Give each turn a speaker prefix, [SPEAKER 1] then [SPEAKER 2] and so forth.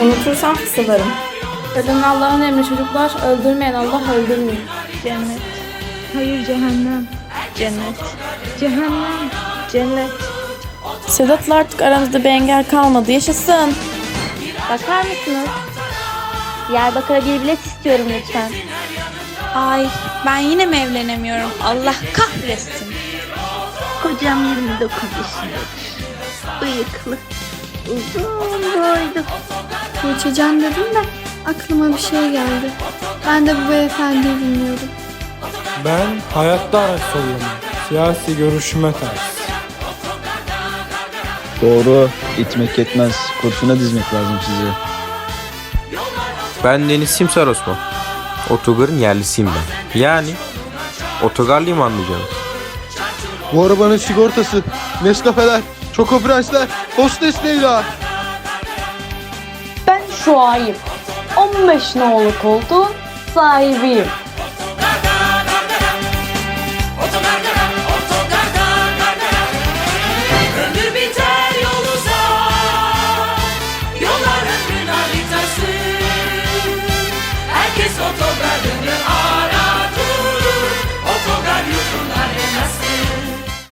[SPEAKER 1] insan kıssalarım.
[SPEAKER 2] Ölüm Allah'ın emri çocuklar, öldürmeyen Allah öldürmüyor.
[SPEAKER 3] Cennet. Hayır cehennem. Cennet. Cehennem. Cennet.
[SPEAKER 1] Sedat'la artık aramızda bir engel kalmadı. Yaşasın.
[SPEAKER 3] Bakar mısınız? Diyarbakır'a bir bilet istiyorum lütfen.
[SPEAKER 4] Ay ben yine mi evlenemiyorum? Allah kahretsin.
[SPEAKER 3] Kocam 29 yaşındadır. Bıyıklı. Uzun boylu.
[SPEAKER 2] Geçeceğim dedim de aklıma bir şey geldi. Ben de bu beyefendiyi dinliyordum.
[SPEAKER 5] Ben hayatta araç. Siyasi görüşüme ters.
[SPEAKER 6] Doğru. İtmek yetmez. Kurşuna dizmek lazım sizi.
[SPEAKER 7] Ben Deniz Simsar Osman. Otogarın yerlisiyim ben. Yani otogarlıyım anlayacağınız.
[SPEAKER 8] Bu arabanın sigortası, Nescafeler, Choco Prensler, Hostes Leyla.
[SPEAKER 9] Ben Şuayb. 15 nolu koltuğun sahibiyim.